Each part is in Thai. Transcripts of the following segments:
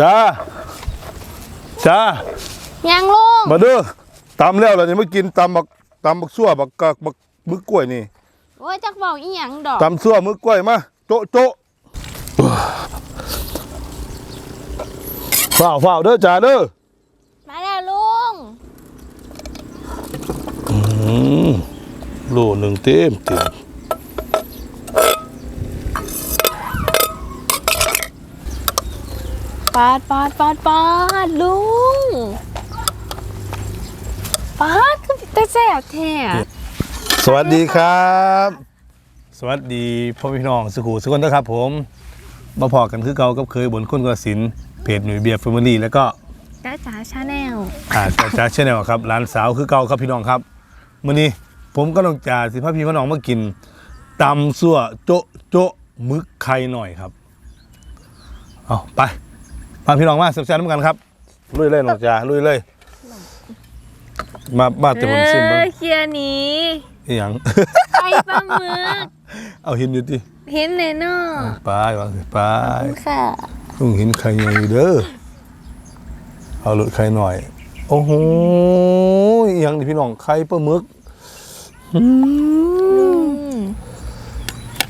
จ้าจ้ายังลุงมาเด้อตำแล้วเราจะมากินตำบักตำบักซั่วบักกะบักมึกกล้วยนี่โอ้ยจักบอกอีหยังดอกตำซั่วมึกกล้วยมาโจะโจะฝ้าวฝ้าวเด้อจ้าเด้อมาแล้วลุงอืมโลหนึ่งเต็มเต็ม ปาดปาดปาดปาดลุงปาดคือแต่แสบแท้สวัสดีครับ สวัสดีพ่อพี่น้องสุขุสุขคนนะครับผมมาพอกันคือเก่ากับเคยบนคนกระสินเพจหนุ่ยเบียร์แฟมิลี่แล้วก็จ้าจ๋าชาแนลอ่าจ่าจ่าชแนลครับร้านสาวคือเก่าครับพี่น้องครับมื้อนี้ผมก็ต้องจ่าสิพาพี่พี่น้องมากินตำซั่วโจะโจะมึกไข่หน่อยครับ เอาไป พาพี่น้องมาแซ่บๆน้ำกันครับ ลุยเลยน้องจ่าลุยเลย มามาแต่ผมซิมเอบ้างอเคลียร์หนี้ อีหยังไข่ปลาหมึก เอาหินอยู่ดิเห็นเลยเนาะไปวางสิไปค่ะต้องหินไข่ใหญ่อยู่เด้อเอาหลุดไข่หน่อย โอ้โหอีหยังนี่พี่น้องไข่ปลาหมึกอืม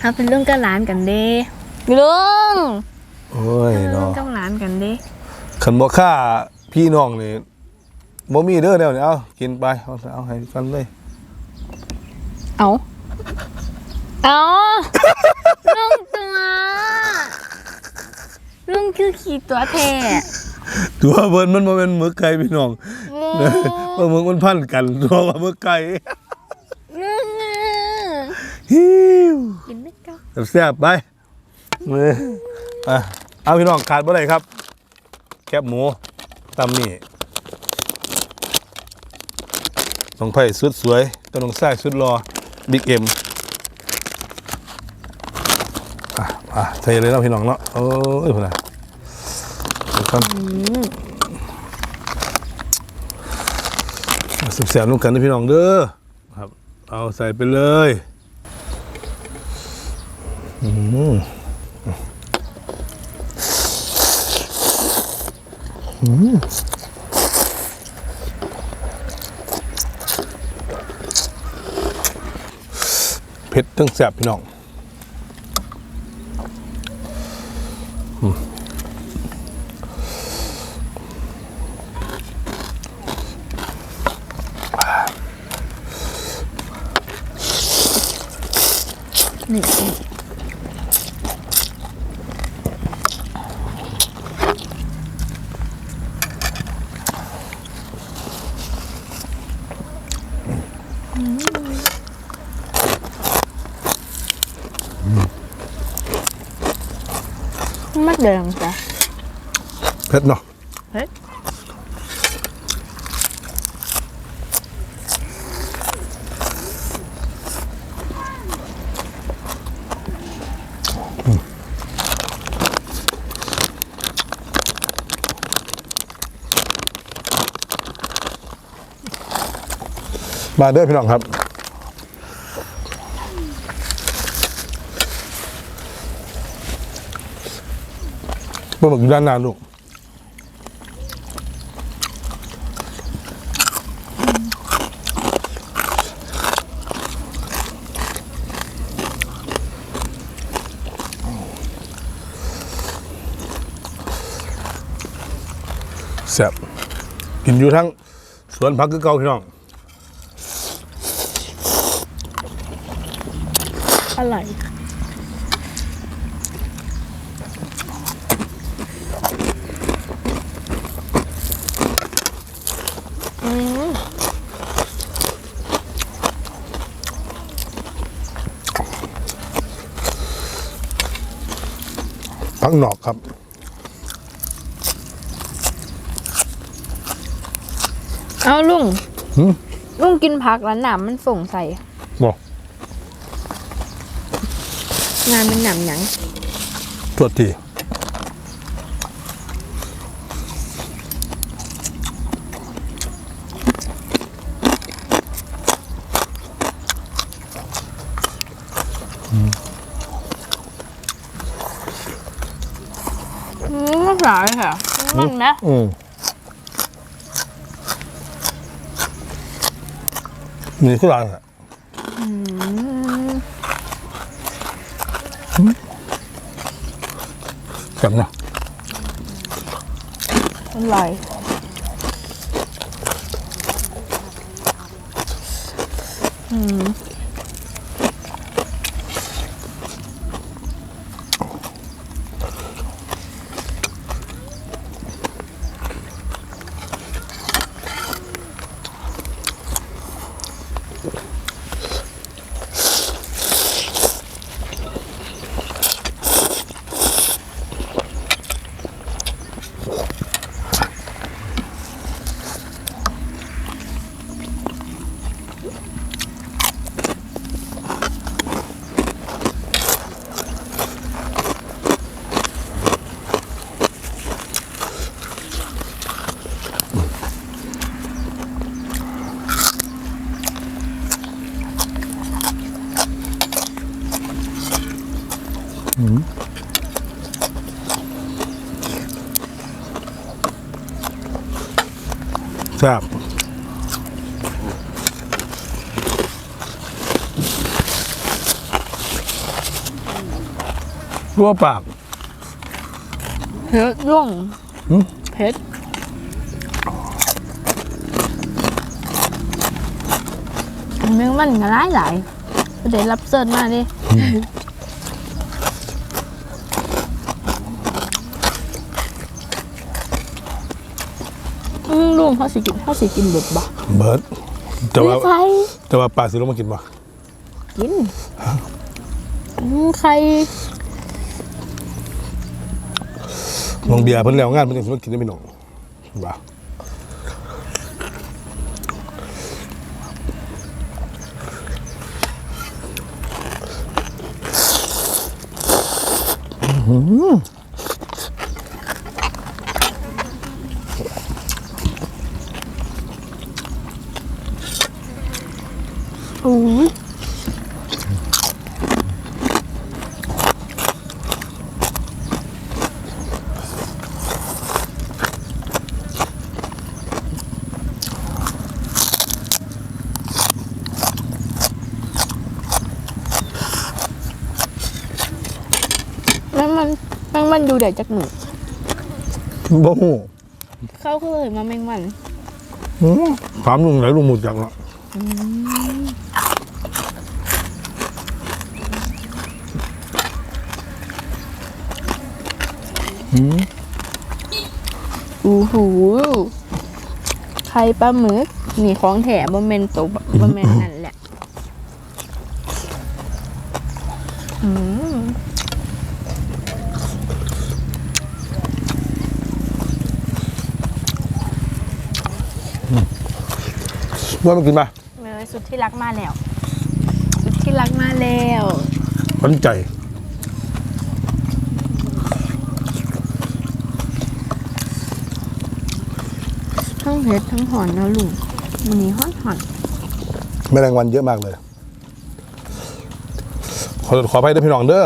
เอาเป็นเรื่องกับหลานกันเด้ลุง โอ้ยเป็นเรื่อเนาะงกับหลานกันเด้ขันบ่ฆ่าพี่น้องนี่บ่มีเด้อแล้วนี่เอากินไปเอาเอาให้กันเลย เอาเอาลุงตัวลุงคือขี่ตัวแท้ตัวเบิ่นมันบ่แม่นหมึกไก่พี่น้องลุงปลาหมึกมันพันกันตัวว่าหมึกไก่ลุงอะฮิวกินได้ก็แซ่บๆไปมืออะ เอาพี่น้องขาดบ่ได้ครับ แคบหมูตำนี่น้องไผ่สุดสวยกับน้องไส้สุดรอบิ๊กเอ็มอะอะใส่เลยเนาะพี่น้องเนาะโอ้ยพุ่นน่ะเดี๋ยวก่อนแซ่บๆนุ่กันนะพี่น้องเด้อครับ เอาใส่ไปเลย อืมอืม เผ็ดตั้งแสบพี่น้องอืม นี่ มัดเดิมจ้ะเผ็ดเนาะเฮ้ยมาเด้อพี่น้องครับ ปลาหมึกอยู่ด้านหน้าลูกแซ่บกินอยู่ทั้งสวนผักคือเก่าพี่น้อง อร่อย พักหนอกครับเอาลุงหืมลุงกินผักแล้วหนามมันส่งใส่บอกงานเป็นหนามหยังตรวจทีอืม ไม่หลายค่ะมันนะอืมนี่คืออะไรอะอืมจับนะอร่อยอืม รัวปาก เผ็ดร่วงหืมเผ็ดแมงมันก็หลายหลายๆเดี๋ยวรับเสิร์ฟมาดิอืมลุงเขาสิกินเขาสิกินเบิดบ่เบิร์ดแต่ว่าไม่ใครแต่ว่าปลาสิลงมากินป่ะกินอืมใคร น้องเบียร์เพิ่นแล้วงานเพิ่นจะมากินได้ไม่หนองว่าอืมอ้ย แมงมันแมงมันอยู่เดี๋ยวจักหนึ่งบ่ฮู้เขาเคยมาแมงมันหืมถามลุงไหนลุงหมดจักเนาะหืมอู้หูไข่ปลาหมึกนี่ของแถมบะเมนตัวบะเมนนั่นแหละอืม ว่ามันกินป่ะเมยสุดที่รักมาแล้ว สุดที่รักมาแล้วขวัญใจทั้งเผ็ดทั้งหอนนะลุงมันนี้หอนหอนแมลงวันเยอะมากเลย ขอขอไปด้วยพี่น้องเด้อ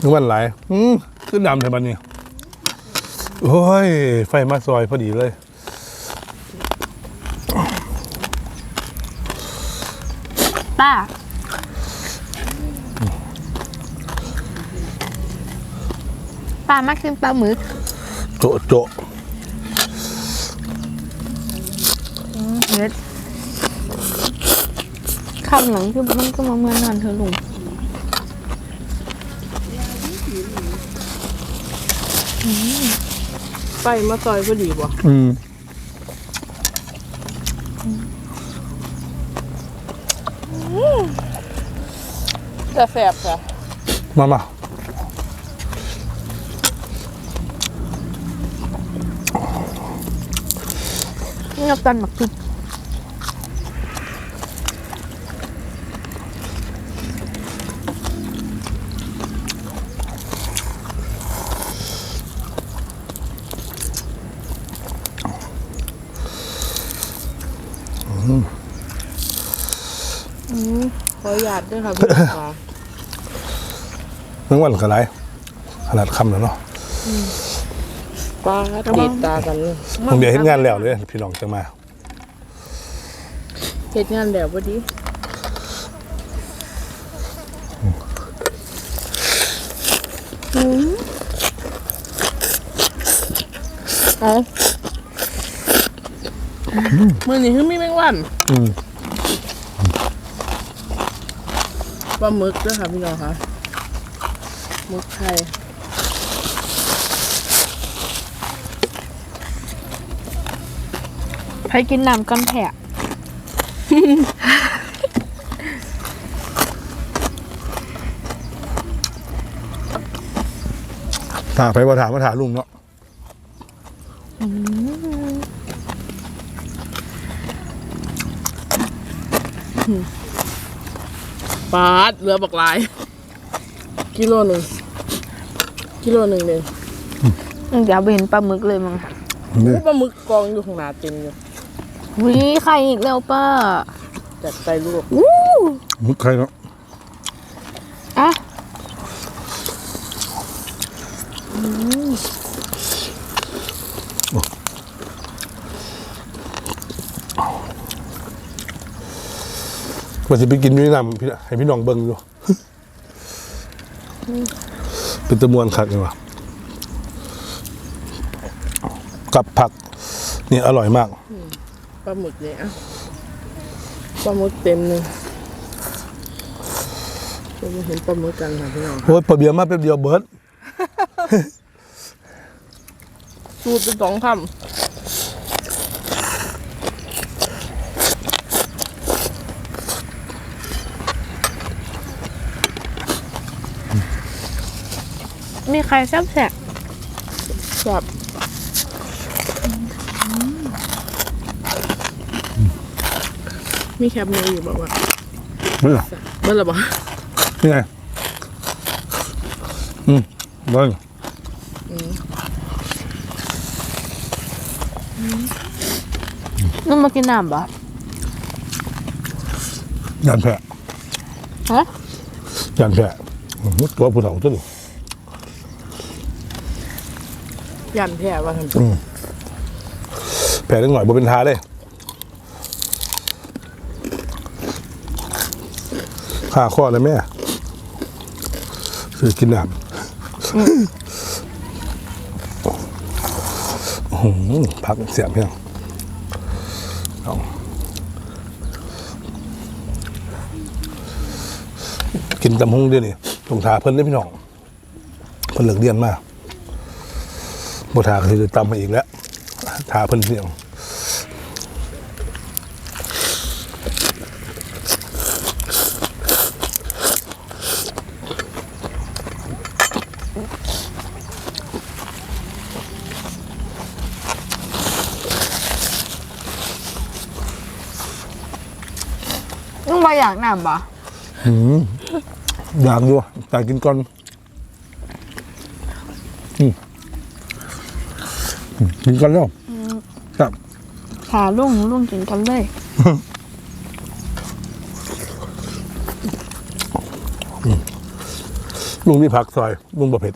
นึกวันหลายอืมขึ้นดำแถวบ้านนี้ โอ้ย ไฟมาซอยพอดีเลย ป้าป้ามากขึ้นปลาหมึก โจะโจะเผ็ดคำหลังคือมันก็มาเมื่อนานเธอะลุงไฟมาซอยพอดีบ่อืม จะแสบค่ะมามานี่กับตันหมักพริก ขออนุญาตด้วยค่ะพี่ปลานึกวันกันไรขนาดคำแล้วเนาะปลาติดตากันเลยผมเดี๋ยวเห็นงานแล้วเลยพี่น้องจะมาเฮ็ดงานแล้วพอดีเอามือนี้คือมีแมงวัน อืม ปลาหมึกด้วยค่ะพี่น้องค่ะหมึกไข่ให้กินน้ำกันแผะถามไปว่าถามมาถามลุงเนาะ ปลาดเหลือบักหลาย กิโลหนึ่งกิโลหนึ่งเลยเดี๋ยวไปเห็นปลาหมึกเลยมั้งนี่ปลาหมึกกองอยู่ข้างหน้าเต็มอยู่วิไข่อีกแล้วป้าจัดใส่ลูกวู้มุกใครเนาะอะ ว่าจะไปกินอยูในี่นำพี่ให้พี่น้องเบิ่งอยู่เป็นตะมวนคักเลยว่ะกับผักนี่อร่อยมากปลาหมึกเนี่ยอะปลาหมึกเต็มเลยเรามาเห็นปลาหมึกกันค่ะพี่น้องโอ้ยปลาเบียร์มาเป็นเดียวเบิร์ด สูตรเป็นสองค มีไข่แซ่บแสบำแบบมีแคบหมูอยู่บอกว่าเบื่อเมื่อไหร่บอกนี่ไงอืมเบิ้งนุ่มมากินน้ำปะยันแผะฮะยันแผะอื้อหือตัวผู้เฒ่าตัวนี้ ยันแผ่ว่าทำแผลนิดหน่อยบ่เป็นทาเลยข้าข้อเลยแม่ซื้อกินน้ำอื้อหือพักเสียงเพียงเอากินตำฮุ้งด้วยนี่ตรงทาเพิ่นได้พี่น้องเพิ่นเหลิกเรียนมาก บ่ทาก็คือตำมาอีกแล้ว ทาเพิ่นเสียงนุ่มมาอยากน้ำปะอยากอยู่อยากกินก่อนอืมอืม กินก่อนแล้วครับขาลุงลุงกินกันเลยลุงนี่ผักซอยลุงบะเผ็ด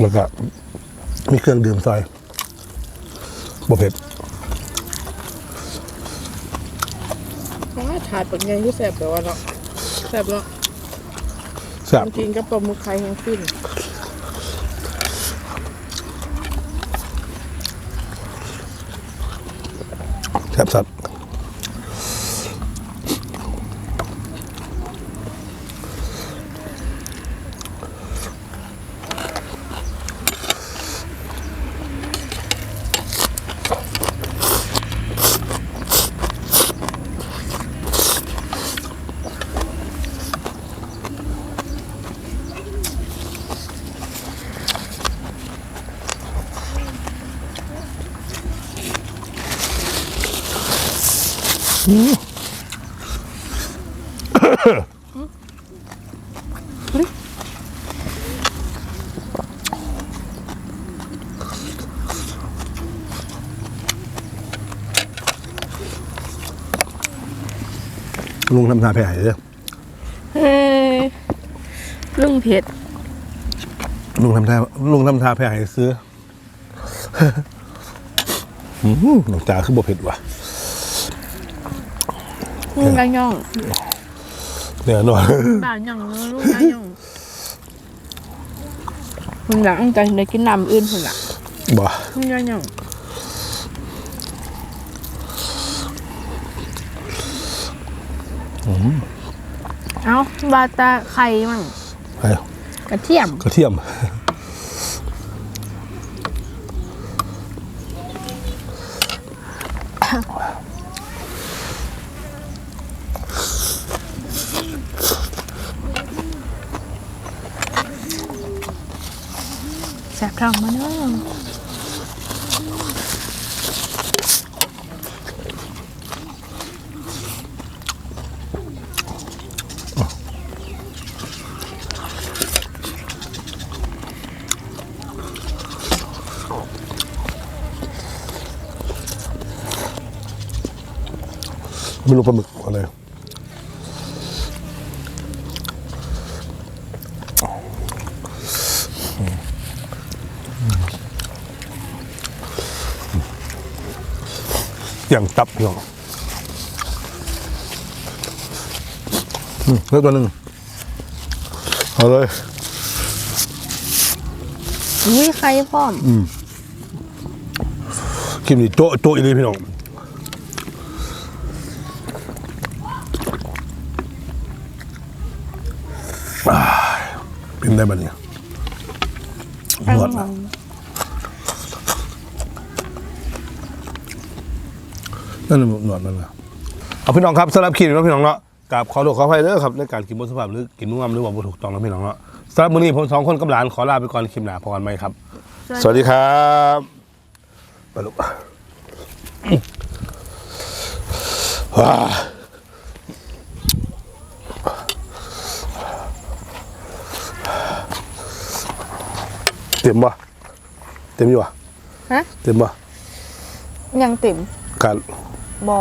แล้วก็มีเครื่องดื่มซอยบะเผ็ดว่าถาดเป็นไงที่แสบแต่ว่าเนาะแสบเนาะแซ่บกินกับปลาหมึกไข่แห้งขึ้น แซ่บสัตว์ ลุงทำทาแผลเลยเฮ้ยลุงเผ็ด ลุงทำท่าลุงทำท่าแพ้ให้ซื้ออืมหนังจ่าคือบ่เผ็ดว่ะลูกกระย่อง เนี่ยนอนบ้านย่องเนอะลูกกระย่องคุณหลังจะได้กินน้ำอื่นคุณละบ่ลูกกระย่องเอาบาตาไข่มั่งไอ้กระเทียมกระเทียม แสบท้องมาเน อะไม่รู้ปลาหมึกอะไรอย่างตับพี่น้องอืมเลือกตัวหนึ่งเอาเลยอุ้ยไข่พร้อมกินนี่โจ๊ะโจ๊ะอีเลยพี่น้องอ่าเป็นได้บัดเนี่ยนวดนะ นั่นน่ะนวดนั่นนะเอาพี่น้องครับสำหรับคลิปนี้เนาะพี่น้องเนาะกราบขอโทษขออภัยเด้อครับในการกินบนสภาพหรือกินนุ่มๆหรือว่าบ่ถูกต้องนะพี่น้องเนาะสำหรับมื้อนี้ผมสองคนกับหลานขอลาไปก่อนคลิปหน้าพบกันใหม่ครับ สวัสดีครับไปลูกว้าเต็มป่ะเต็มอยู่ป่ะฮะเต็มป่ะยังติ่มการ